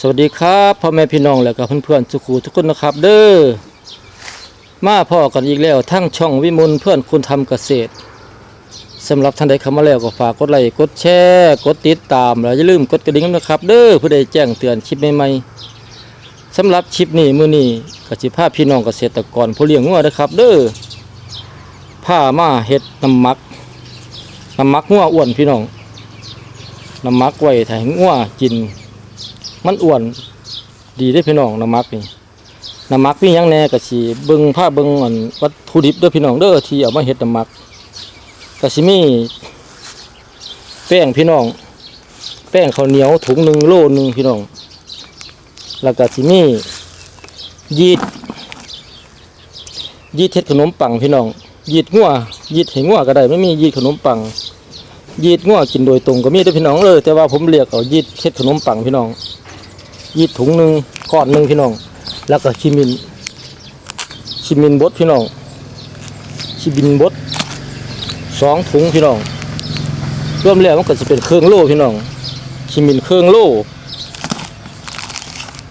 สวัสดีครับพ่อแม่พี่น้องและก็เพื่อนๆทุกคูทุกคนนะครับ เด้อมาพ่อกันอีกแล้วทั้งช่องวิมลเพื่อนคุณทำเกษตรสำหรับท่านใดเข้ามาแล้วก็ฝากกดไลค์กดแชร์กดติดตามแล้วอย่าลืมกดกระดิ่งนะครับ เด้อเพื่อได้แจ้งเตือนคลิปใหม่ๆสำหรับคลิปนี้มื้อนี้กสิพาพพี่น้องเกษตรกรผู้เลี้ยงงัวนะครับ เด้อพามาเฮ็ดน้ำมักน้ำมักงัวอ้วนพี่น้องน้ำมักไว้ให้งัวกิน มันอ้วนดีได้พี่น้องน้ำมักนี่น้ำมักมีหยังแน่ก็สิเบิ่งผ้าเบิ่งอันวัตถุดิบเด้อพี่น้องเด้อที่เอามาเฮ็ดน้ำมักก็สิมีแป้งพี่น้อง แป้งข้าวเหนียวถุงหนึ่งโลหนึ่งพี่น้อง แล้วก็สิมียีดยีดเฮ็ดขนมปังพี่น้องยีดงัวยีดให้งัวก็ได้ไม่มียีดขนมปังยีดงัวกินโดยตรงก็มีด้อพี่น้องเลยแต่ว่าผมเรียกเอายีดเฮ็ดขนมปังพี่น้อง ยีดถุงหนึ่งก้อนหนึ่งพี่น้อง แล้วก็ชิมิน ชิมินบดพี่น้อง ชิมินบดสองถุงพี่น้องรวมแล้วมันก็จะเป็นเครื่องโล่พี่น้อง ชิมินเครื่องโล่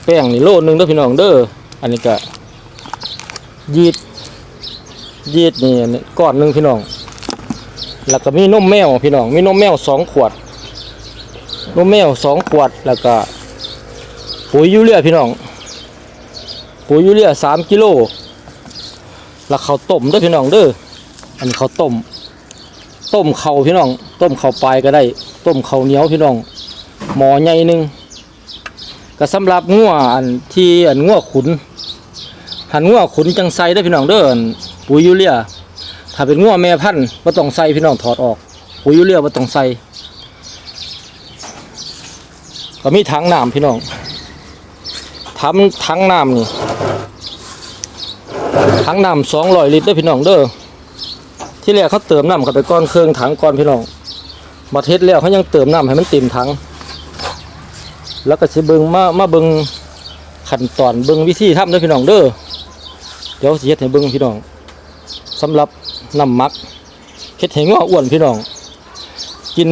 แป้งนี่โล่หนึ่งเด้อพี่น้องเด้อ อันนี้ก็ยีดยีดนี่อันนี้ก้อนหนึ่งพี่น้อง แล้วก็มีนมแมวพี่น้อง มีนมแมวสองขวด นมแมวสองขวด แล้วก็ ปุ๋ยยูเรียพี่น้อง ปุ๋ยยูเรียสามกิโลแล้วเขาต้มด้วยพี่น้องเด้ออันนี้เขาต้ม ต้มเขาพี่น้อง ต้มเขาปลายก็ได้ ต้มเขาเหนียวพี่น้อง หมอใหญ่หนึ่งก็สำหรับงัวอันที่อันงัวขุนหันงัวขุนจังไซได้พี่น้องเด้อปุ๋ยยูเรียถ้าเป็นงัวแม่พันธุ์ก็ต้องใส่พี่น้องถอดออกปุ๋ยยูเรียก็ต้องใส่ก็มีถังน้ำพี่น้อง ทำถังน้ำนี่ถังน้ำสองร้อยลิตรเด้อพี่น้องเด้อที่แรกเขาเติมน้ำเข้าไปก้อนเครื่องถังก้อนพี่น้องมาเทศแล้วเขายังเติมน้ำให้มันเต็มถังแล้วก็สิเบิงมามาเบิงขั้นตอนเบิงวิธีทำเด้อพี่น้องเด้อเดี๋ยวสิเฮ็ดให้เบิงพี่น้องสำหรับน้ำมักเฮ็ดให้งัวอ้วนพี่น้อง กิน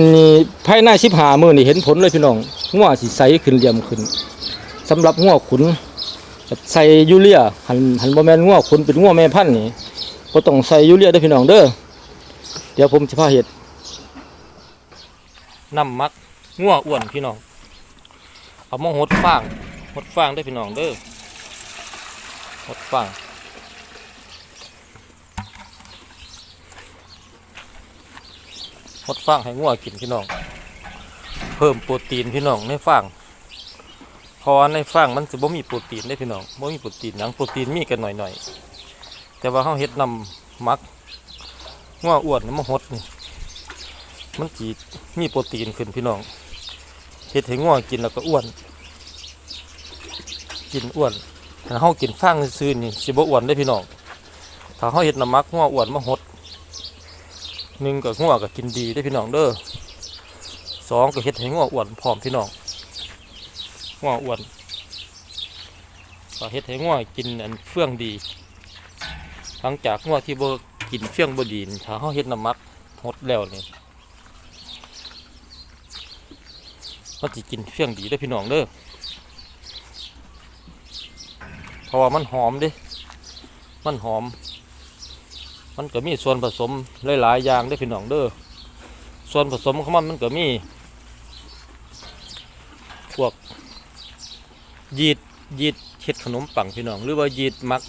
ภายในสิบหามือนี่เห็นผลเลยพี่น้องงัวสิใสขึ้นเหลี่ยมขึ้น สำหรับงัวขุนใส่ยูเรียหันหันบ่แมนงัวขุนเป็นงัวแม่พันธุ์นี่บ่ต้องใส่ยูเรียเด้อพี่น้องเด้อเดี๋ยวผมสิพาเฮ็ดน้ำมักงัวอ้วนพี่น้องเอามาหดฟางหดฟางเด้พี่น้องเด้อหดฟางหดฟางให้งัวกินพี่น้อง เพิ่มโปรตีนพี่น้องในฟาง พราะว่าในฟางมันจะบ่มีโปรตีนได้พี่น้องบ่มีโปรตีนหยังโปรตีนมีกันหน่อยๆแต่ว่าเฮาเฮ็ดนำหมักง้ออ้วนนี่มาหดนี่มันสิมีโปรตีนขึ้นพี่น้องเฮ็ดให้ง้อกินแล้วก็อ้วน กินอ้วนถ้าเฮากินฟางซื่อนี่สิบ่อ้วนได้พี่น้องถ้าเฮาเฮ็ดน้ำมักง้ออ้วนมาหดหนึ่งก็ง้อก็กินดีได้พี่น้องเด้อสองก็เฮ็ดให้ง้ออ้วนพร้อมพี่น้อง งัวอ้วนก็เฮ็ดให้งัวกินอันเฟื่องดี หลังจากงัวที่บ่กินเฟื่องบ่ดีนี่ถ้าเฮาเฮ็ดน้ำมักหดแล้วนี่มันสิกินเฟื่องดีเด้อพี่น้องเด้อเพราะว่ามันหอมเด้ มันหอม มันก็มีส่วนผสมหลายๆอย่างเด้พี่น้องเด้อ ส่วนผสมของมันมันก็มีพวก ยีดยีดเฮ็ดขนมปังพี่น้อง หรือว่ายีดมัก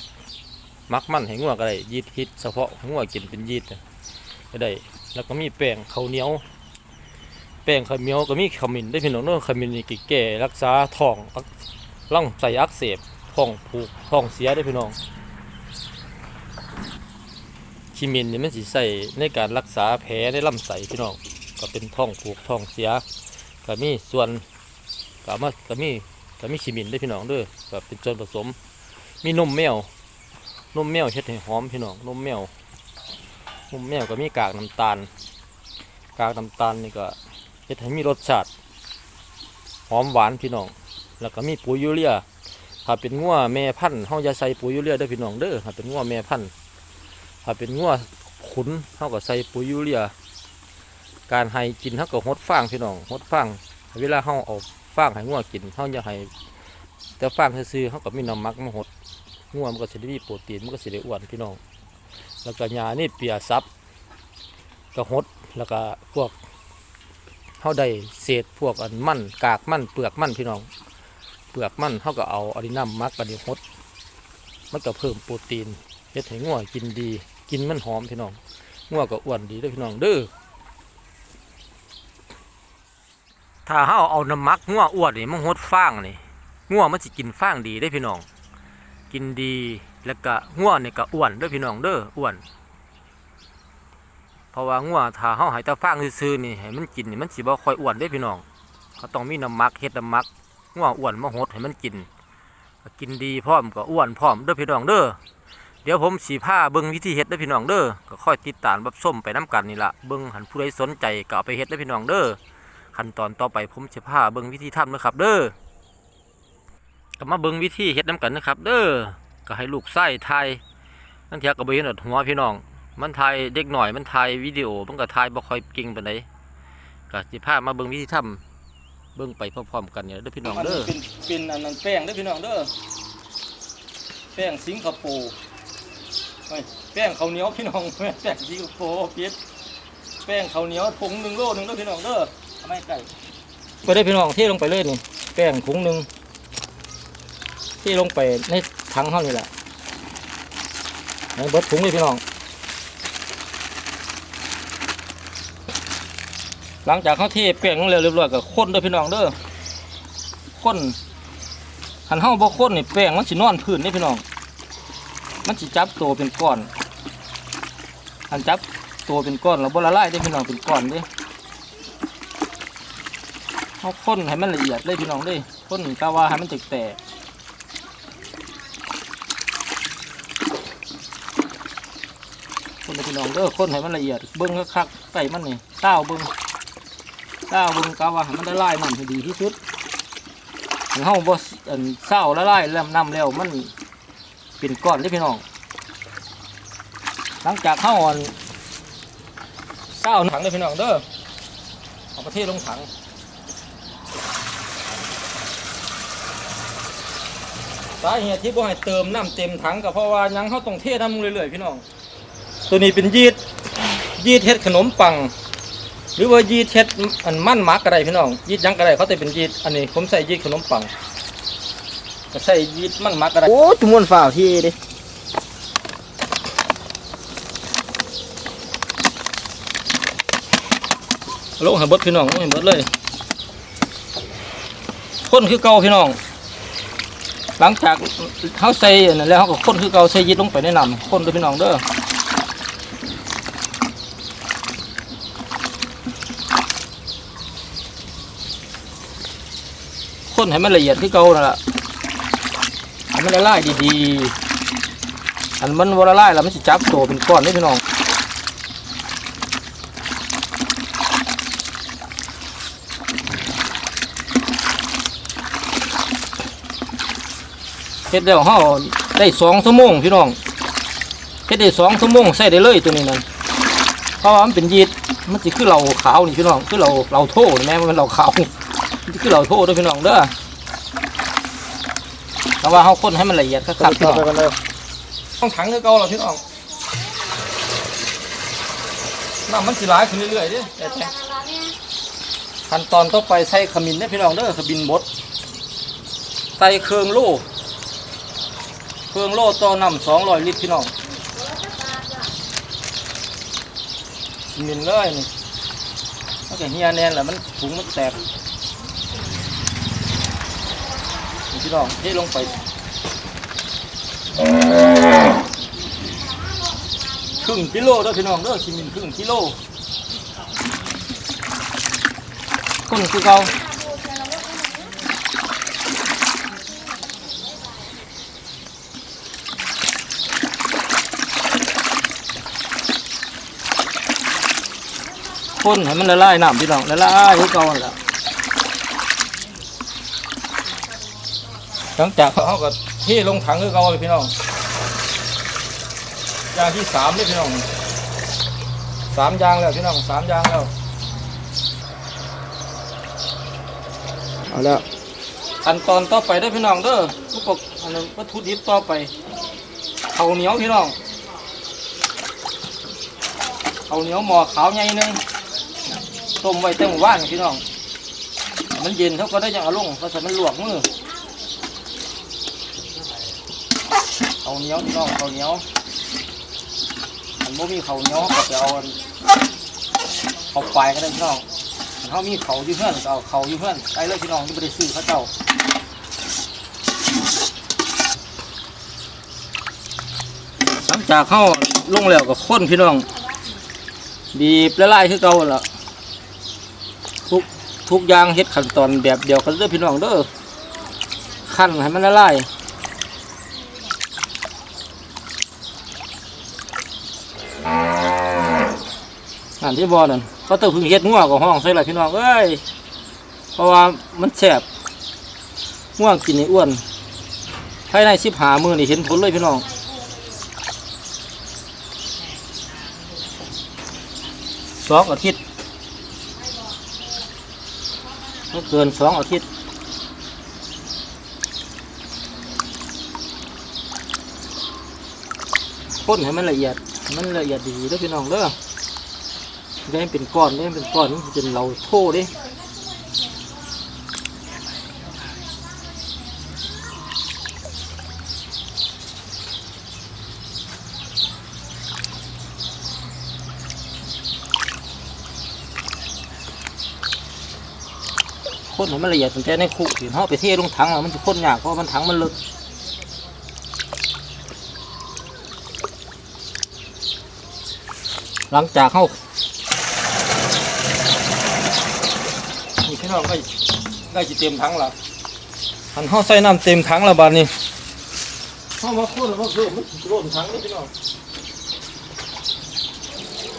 มักมันให้งัวก็ได้ยีดฮ็ดเฉพาะงัวกินเป็นยีดก็ได้ แล้วก็มีแป้งข้าวเหนียว แป้งข้าวเหนียวก็มีขมิ้นได้พี่น้องเนาะขมิ้นนี่กิแก้รักษาท้องร่างใส่อักเสบท้องผูกท้องเสียได้พี่น้องขมิ้นนี่มันสิใส่ในการรักษาแผลในลำไส้พี่น้องก็เป็นท้องผูกท้องเสียก็มีส่วนก็เอามาก็มี ก็มีขีมินด้วยพี่น้องเด้วยก็เป็นส่วนผสม มีนมแมวนมแมวเช็ดให้หอมพี่น้องนมแมวนมแมวก็มีกากน้ำตาล กากน้ำตาลนี่ก็เฮ็ดให้มีรสชาติหอมหวานพี่น้อง แล้วก็มีปุ๋ยยูเรียถ้าเป็นงัวแม่พันธุ์เฮาจะใส่ปุ๋ยยูเรียเด้อพี่น้องเด้อถ้าเป็นงัวแม่พันธุ์ถ้าเป็นงัวขุนเฮาก็ใส่ปุ๋ยยูเรีย การให้กินเฮาก็หดฟางพี่น้องหดฟางเวลาเฮาเอา ฟางให้งัวกินเฮาอย่าให้แต่ฟางซื่อเขาก็มีน้ำมักมาหดงัวมันก็สิได้มีโปรตีนมันก็สิได้อ้วนพี่น้อง แล้วก็ยานี่เปียซับก็หดแล้วก็พวกเขาได้เศษพวกอันมันกากมันเปลือกมันพี่น้อง เปลือกมันเขาก็เอาอดินัมมักกันดีหดมันก็เพิ่มโปรตีนเฮ็ดให้งัวกินดี กินมันหอมพี่น้องงัวก็อ้วนดีเด้อพี่น้องเด้อ ถ้าเฮาเอาน้ำมักงัวอ้วนนี่มันหดฟางนี่งัวมันสิกินฟางดีได้พี่น้อง กินดีแล้วก็งัวนี่ก็อ้วนด้อพี่น้องเด้ออ้วน เพราะว่างัวถ้าเฮาให้แต่ฟางซื่อๆนี่ให้มันกินนี่มันสิบ่ค่อยอ้วนเด้พี่น้องเขาต้องมีน้ำมักเฮ็ดน้ำมักงัวอ้วนมาหดให้มันกิน กินดีพร้อมก็อ้วนพร้อมเด้อพี่น้องเด้อเดี๋ยวผมสีผ้าเบิ้งวิธีเฮ็ดด้อพี่น้องเด้อก็ค่อยติดตามรับส้มไปน้กันนี่ละเบิ้งหันผู้ใดสนใจก็เอาไปเฮ็ดด้อพี่น้องเด้อ ขั้นตอนต่อไปผมจะพาเบิ้งวิธีทำนะครับ เด้อก็มาเบิ้งวิธีเฮ็ดน้กันนะครับ เด้อก็ให้ลูกไส้ไทยนั่นเทียก็บ่เห็นดอกหัวพี่น้อง มันถ่ายเด็กหน่อยมันถ่ายวิดีโอมันก็ถ่ายบ่ค่อยเก่งปานใดก็สิพามาเบิ้งวิธีทำเบิ้งไปพร้อมๆกันเนี่ยเด้อพี่น้องเด้อเป็นเป็นอันนั้นแป้งเด้อพี่น้องเด้อแป้งสิงคโปร์เฮ้ยแป้งข้าวเหนียวพี่น้องแป้งสิงคโปร์พิษแป้งข้าวเหนียวผงหนึ่งโลหนึ่งเด้อพี่น้องเด้อ ไม่ไก่ไปได้พี่น้องเทลงไปเลยนี่แป้งถุงหนึ่งเทลงไปในถังเขานี่แหละในเบิดถุงเลยพี่น้อง หลังจากเขาเทแป้งลงแล้วเรียบร้อยก็ข้นด้อพี่น้องเด้อข้นหันเฮาบ่ข้นนี่แป้งมันสินอนพื้นนี่พี่น้อง มันสิจับตัวเป็นก้อนหันจับตัวเป็นก้อนแล้วบ่ละลายได้พี่น้องเป็นก้อนเด้ เขาข้นให้มันละเอียดเลยพี่น้องเลยข้นกะว่าให้มันแตกแตกคนพี่น้องเด้อข้นให้มันละเอียด เบิ้งคักๆใส่มันนี่เต้าเบิ้งเต้าเบิ้งกะว่าให้มันละลายน้ำให้ดีที่สุดถึงเฮาบ่อันเศร้าละลายแล้วน้ำแล้วมันเป็นก้อนเลยพี่น้อง หลังจากเฮาอ่อนเศร้าถังเลยพี่น้องเด้อเอาประเทศลงถัง สาเหตุที่บ่ให้เติมน้ำเต็มถังก็เพราะว่าหยังเขาต้องเทน้ำเรื่อยๆพี่น้อง ตัวนี้เป็นยีดยีดเฮ็ดขนมปัง หรือว่ายีดเฮ็ดอันมั่นหมักอะไรพี่น้องยีดหยังก็ได้เขาแต่เป็นยีดอันนี้ผมใส่ยีดขนมปังก็ใส่ยีดมั่นหมักอะไรโอ้จมวนฝ่าที่ดิลงให้เบิดพี่น้องลงให้เบิดเลย คนคือเก่าพี่น้อง หลังจากเขาใส่อันนั้นแล้วเขาก็คนคือเก่าใส่ยีดลงไปในน้ำคนด้อพี่น้องเด้อคนให้มันละเอียดที่เก่านั่นแหละให้มันละลายดีๆอันมันวละลายแล้วมันสิจับตัวเป็นก้อนนี่พี่น้อง เฮ็ดแล้วเฮาได้สองชั่วโมงพี่น้องเฮ็ดได้สองชั่วโมงใส่ได้เลยตัวนี้นั่นเพราะว่ามันเป็นยีดมันสิคือเหล้าขาวนี่พี่น้องคือเหล้าเหล้าโทษแม่มันเป็นเหล้าขาวมันสิคือเหล้าโทเด้อพี่น้องเด้อแต่ว่าเฮาคนให้มันละเอียดคักๆพี่น้องกันเลยต้องถังคือเก่าแล้วพี่น้องน้ำมันสิหลายขึ้นเรื่อยๆเด้แต่แต่ขั้นตอนต่อไปใส่ขมิ้นเด้อพี่น้องเด้อขมิ้นบดใส่เครื่องโล่ เครื่องโล่ต่อน้ำสองร้อยลิตรพี่น้องมินเลยนี่มันก็เฮียแน่นแหละมันถุงมันแตกพี่น้องเทลงไปครึ่งกิโลด้อพี่น้องเด้อชิมินครึ่งกิโลคนคือเก่า คนให้มันละลายน้ำพี่น้องละลายคือเก่าหั่นละหลังจากเขาก็เทลงถังคือเก่าเลยพี่น้องยางที่สามเลยพี่น้องสามยางแล้วพี่น้องสามยางแล้วเอาแล้วขั้นตอนต่อไปเด้พี่น้องเด้ออุปกอันนั้นวัตถุดิบต่อไปข้าเหนียวพี่น้องข้าเหนียวหม้อขาวใหญ่หนึง ต้มไว้ตั้งว่านพี่น้อง มันเย็นเขาก็ได้ยังเอาลงเพราะฉะนั้นมันลวกมือข้าเหนียวพี่น้องข้าเหนียวอันบ่มีเขาเหนียวก็จะเอาอันข้าวปลายก็ได้พี่น้องเขามีเขาอยู่เพื่อนเอาเขาอยู่เพื่อนไปเลยพี่น้องที่ไม่ได้ซื้อเขาเจ้าหลังจากเข้าลงแล้วก็ข้นพี่น้องบีบละลายคือเก่าหั่นละ ทุกอย่างเฮ็ดขั้นตอนแบบเดียวกันเด้อพี่น้องเด้อขั้นให้มันละลายอันที่บอนั่นก็ต้องพึ่งเฮ็ดงัวกับห้องใส่ละพี่น้องเอ้ยเพราะว่ามันแซ่บงัวงกินนี่อ้วนภายในสิบหามือนี่เห็นผลเลยพี่น้องสองอาทิตย์ ไม่เกินสองอาทิตย์ข้นให้มันละเอียด มันละเอียดดีๆแล้วพี่น้องเด้อได้เป็นก้อนได้เป็นก้อนจะเป็นเราโท่ดิ ข้นมันละเอียดตั้งแต่ในคุกถึงเขาไปเทลงถังแล้วมันจะข้นยากเพราะมันถังมันลึกหลังจากเข้านี่พี่น้องก็ได้จะเต็มถังละมันเขาใส่น้ำเต็มถังและบาดนี้เขามาคูดแล้วมาเพิ่มมันสิล้นถังนี่พี่น้อง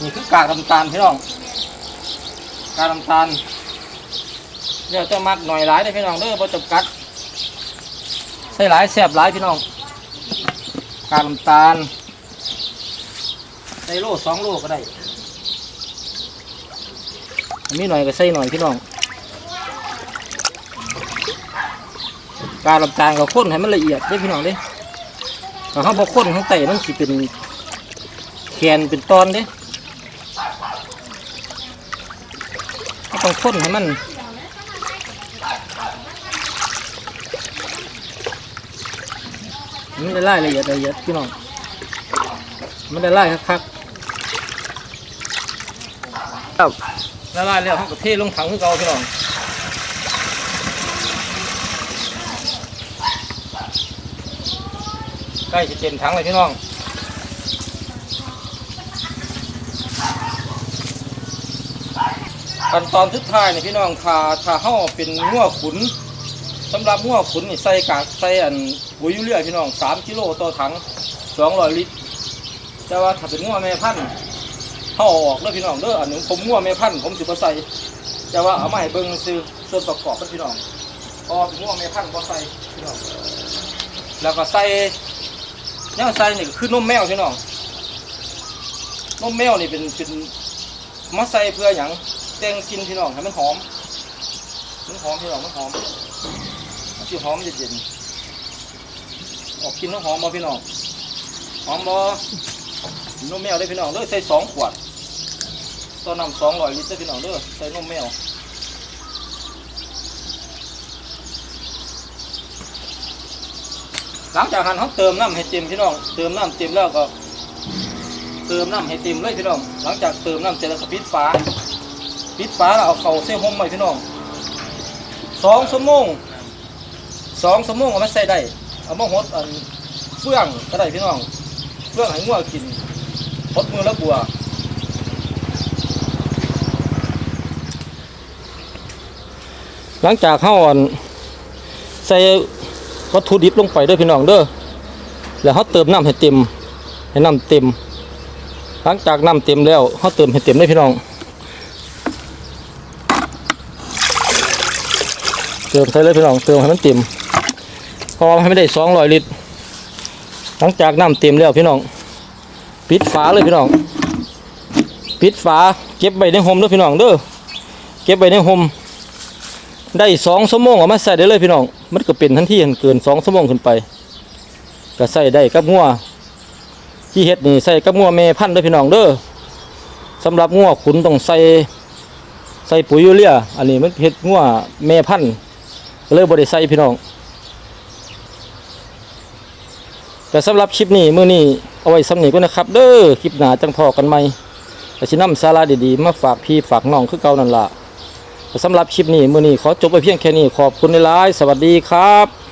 นี่คือกากน้ำตาลพี่น้องกากน้ำตาล เดี๋ยวจะมักหน่อยหลายได้พี่น้องเด้อบ่จำกัดใส่หลายแซ่บหลายพี่น้องกากน้ำตาลใส่โลสองโลก็ได้มีหน่อยก็ใส่หน่อยพี่น้องการลำตาลก็ข้นให้มันละเอียดได้พี่น้องเด้ถ้าเขาพอข้นข้างใต้มันสิเป็นแขนเป็นตอนเด้ต้องข้นให้มัน มันได้ไล่ละเอียดละเอียดพี่น้องมันได้ไล่คักๆครับละลายแล้วเขาก็เทลงถังคือเก่าพี่น้องใกล้จะเต็มถังเลยพี่น้องขั้นตอนสุดท้ายนี่พี่น้องถ้าถ้าเฮาเป็นงัวขุน สำหรับงัวขุนนี่ใส่กากใส่อันปุ๋ยยูเรียพี่น้อง3กิโลต่อถัง200ลิตร แต่ว่าถ้าเป็นงัวแม่พันธุ์เขาเอาออกเด้อพี่น้องเด้ออันหนึงผมงัวแม่พันธุ์ผมสิบใส่แต่ว่าเอามาให้เบิ่งซื้อส่วนประกอบเด้อพี่น้องพอเป็นงัวแม่พันธุ์บ่ใส่พี่น้องแล้วก็ใส่ยังใส่นี่คือนมแมวพี่น้องนมแมวนี่เป็นเป็นมาใส่เพื่อหยังแต่งกินพี่น้องให้มันหอมมันหอมพี่น้องมันหอม สิหอมเย็นๆออกกินน้ำหอมบ่พี่น้องหอมบอนมแมวได้พี่น้องเด้อใส่สองขวดต่อน้ำสองร้อยลิตรเด้พี่น้องเด้อใส่นมแมวหลังจากหันเขาเติมน้ำให้เต็มพี่น้อง เติมน้ำเต็มแล้วก็ เติมน้ำให้เต็มเลยพี่น้อง หลังจากเติมน้ำเสร็จแล้วก็ปิดฝาปิดฝาแล้วเอาเข่าเส้นห่มไว้พี่น้องสองชั่วโมง สองชั่วโมงเอามาใส่ได้เอามาหดอันเฟื่องก็ได้พี่น้องเฟื่องให้งัวกินพดมือแล้วบัวหลังจากเข้าอ่อนใส่วัตถุดิบลงไปด้วยพี่น้องเด้อแล้วเขาเติมน้ำให้เต็มให้น้ำเต็ม หลังจากน้ำเต็มแล้วเขาเติมให้เต็มได้พี่น้องเติมใส่เลยพี่น้องเติมให้มันเต็ม เพราะว่าให้ไม่ได้สองร้อยลิตร หลังจากน้ำเต็มแล้วพี่น้อง ปิดฝาเลยพี่น้อง ปิดฝาเก็บใบในห่มเด้อพี่น้องเด้อ เก็บใบในห่มได้สองชั่วโมงเอามาใส่ได้เลยพี่น้อง มันก็เป็นทันทีเกินสองชั่วโมงขึ้นไป ก็ใส่ได้กับงัวที่เฮ็ดนี่ใส่กับงัวแม่พันธุ์เด้อพี่น้องเด้อสำหรับงัวขุนต้องใส่ใส่ปุ๋ยยูเรีย อันนี้มันเฮ็ดงัวแม่พันธุ์เลยบ่ได้ใส่พี่น้อง แต่สำหรับคลิปนี้มื้อนี้เอาไว้สำนีก็นนะครับ เด้อคลิปหนาจังพอกันไหมแต่ชินำสาระดีๆ มาฝากพี่ฝากน้องคือเก่านั่นละ่ะสำหรับคลิปนี้มื้อนี้ขอจบไปเพียงแค่นี้ขอบคุณหลายสวัสดีครับ